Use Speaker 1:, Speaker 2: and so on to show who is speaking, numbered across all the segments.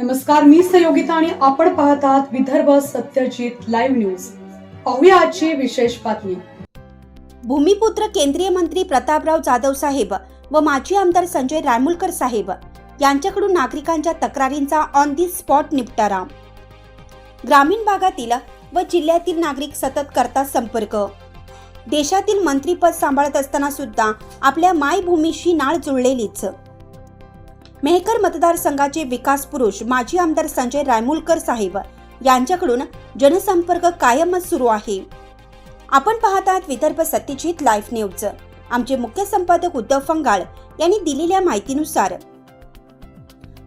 Speaker 1: नमस्कार मी सहयोगिता आणि आपण पाहत आहात विदर्भ सत्यजित लाईव्ह न्यूज. पाहूया आजची विशेष बातमी.
Speaker 2: भूमिपुत्र केंद्रीय मंत्री प्रतापराव जाधव साहेब व माजी आमदार संजय रायमुलकर साहेब यांच्याकडून नागरिकांच्या तक्रारींचा ऑन दी स्पॉट निपटारा. ग्रामीण भागातील व जिल्ह्यातील नागरिक सतत करतात संपर्क. देशातील मंत्रीपद सांभाळत असताना सुद्धा आपल्या मायभूमीशी नाळ जुळलेलीच. मेहकर मतदारसंघाचे विकास पुरुष माजी आमदार संजय रायमुलकर साहेब यांच्याकडून जनसंपर्क कायमच सुरू आहे. आपण पाहत आहात विदर्भ सत्यजित लाईव्ह न्यूज. आमचे मुख्य संपादक उद्धव फंगाळ यांनी दिलेल्या माहितीनुसार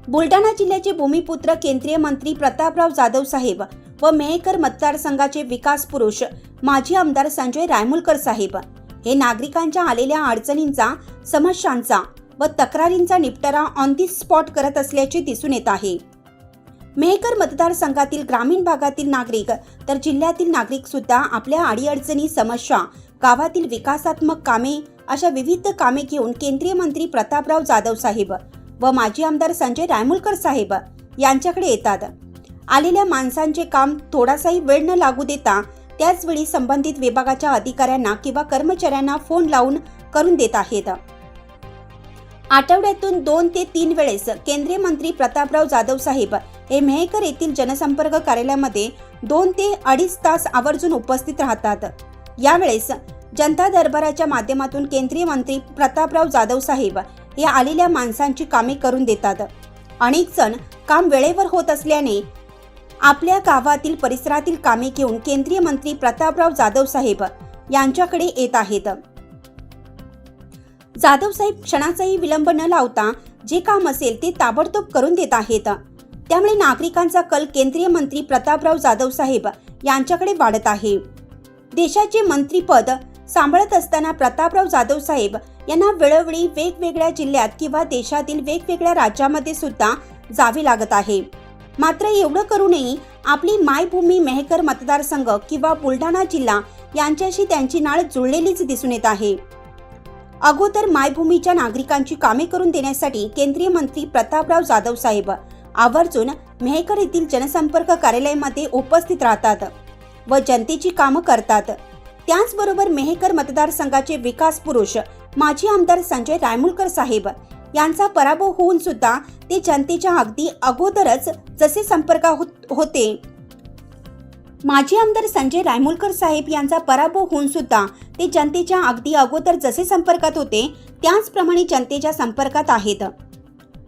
Speaker 2: बुलढाणा जिल्ह्याचे भूमिपुत्र केंद्रीय मंत्री प्रतापराव जाधव साहेब व मेहकर मतदारसंघाचे विकास पुरुष माजी आमदार संजय रायमुलकर साहेब हे नागरिकांच्या आलेल्या अडचणींचा समस्यांचा व तक्रारींचा निपटारा ऑन दी स्पॉट करत असल्याचे दिसून येत आहे. मेहकर मतदारसंघातील ग्रामीण भागातील नागरिक तर जिल्ह्यातील नागरिक सुद्धा आपल्या अडीअडचणी समस्या गावातील विकासात्मक कामे अशा विविध कामे घेऊन केंद्रीय मंत्री प्रतापराव जाधव साहेब व माजी आमदार संजय रायमुलकर साहेब यांच्याकडे येतात. आलेल्या माणसांचे काम थोडासाही वेळ न लागू देता त्याचवेळी संबंधित विभागाच्या अधिकाऱ्यांना किंवा कर्मचाऱ्यांना फोन लावून करून देत आहेत. आठवड्यातून दोन ते तीन वेळेस केंद्रीय मंत्री प्रतापराव जाधव साहेब हे मेहकर येथील जनसंपर्क कार्यालयामध्ये दोन ते अडीच तास आवर्जून उपस्थित राहतात. यावेळेस जनता दरबाराच्या माध्यमातून केंद्रीय मंत्री प्रतापराव जाधव साहेब हे आलेल्या माणसांची कामे करून देतात. अनेक जण काम वेळेवर होत असल्याने आपल्या गावातील परिसरातील कामे घेऊन केंद्रीय मंत्री प्रतापराव जाधव साहेब यांच्याकडे येत आहेत. जाधव साहेब क्षणाचाही विलंब न लावता जे काम असेल ते ताबडतोब करून देत आहेत. त्यामुळे नागरिकांचा कल केंद्रीय मंत्री प्रतापराव जाधव साहेब यांच्याकडे वाढत आहे. देशाचे मंत्रीपद सांभाळत असताना प्रतापराव जाधव साहेब यांना वेळोवेळी वेगवेगळ्या जिल्ह्यात किंवा देशातील वेगवेगळ्या राज्यामध्ये सुद्धा जावे लागत आहे. मात्र एवढं करूनही आपली मायभूमी मेहकर मतदारसंघ किंवा बुलढाणा जिल्हा यांच्याशी त्यांची नाळ जुळलेलीच दिसून येत आहे. अगोदर मायभूमीच्या नागरिकांची कामे करून देण्यासाठी केंद्रीय मंत्री प्रतापराव जाधव साहेब आवर्जून मेहकर येथील जनसंपर्क कार्यालयामध्ये उपस्थित राहतात व जनतेची कामं करतात. त्याचबरोबर मेहकर मतदारसंघाचे विकास पुरुष माजी आमदार संजय रायमुलकर साहेब यांचा पराभव होऊन सुद्धा ते जनतेच्या अगदी अगोदरच जसे संपर्क होत- होते. माजी आमदार संजय रायमुलकर साहेब यांचा पराभव होऊन सुद्धा ते जनतेच्या अगदी अगोदर जसे संपर्कात होते त्याचप्रमाणे जनतेच्या संपर्कात आहेत.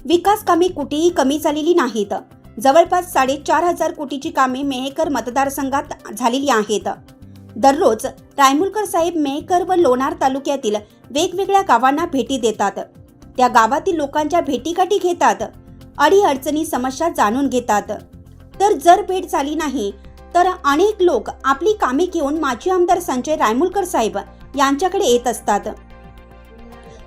Speaker 2: विकास कामे कुठेही कमी झालेली नाहीत. जवळपास साडेचार हजार कोटीची कामे मेहकर मतदारसंघात झालेली आहेत. दररोज रायमुलकर साहेब मेहकर व लोणार तालुक्यातील वेगवेगळ्या गावांना भेटी देतात. त्या गावातील लोकांच्या भेटीगाठी घेतात. अडीअडचणी समस्या जाणून घेतात. तर जर भेट झाली नाही तर अनेक लोक आपली कामे घेऊन माजी आमदार संजय रायमुलकर साहेब यांच्याकडे येत असतात.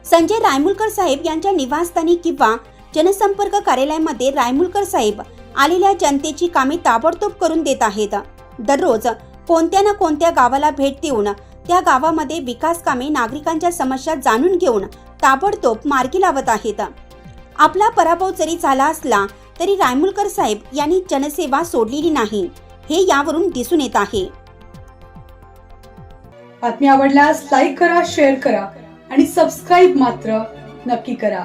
Speaker 2: संजय रायमुलकर साहेब यांच्या निवासस्थानी किंवा जनसंपर्क कार्यालयामध्ये रायमुलकर साहेब आलेल्या जनतेची कामे ताबडतोब करून देत आहेत. दररोज कोणत्या ना कोणत्या गावाला भेट देऊन त्या गावामध्ये विकास कामे नागरिकांच्या समस्या जाणून घेऊन ताबडतोब मार्गी लावत आहेत. आपला पराभव जरी झाला असला तरी रायमुलकर साहेब यांनी जनसेवा सोडलेली नाही. हे यावरून दिसून येत आहे.
Speaker 1: बातमी आवडल्यास लाईक करा शेअर करा आणि सबस्क्राईब मात्र नक्की करा.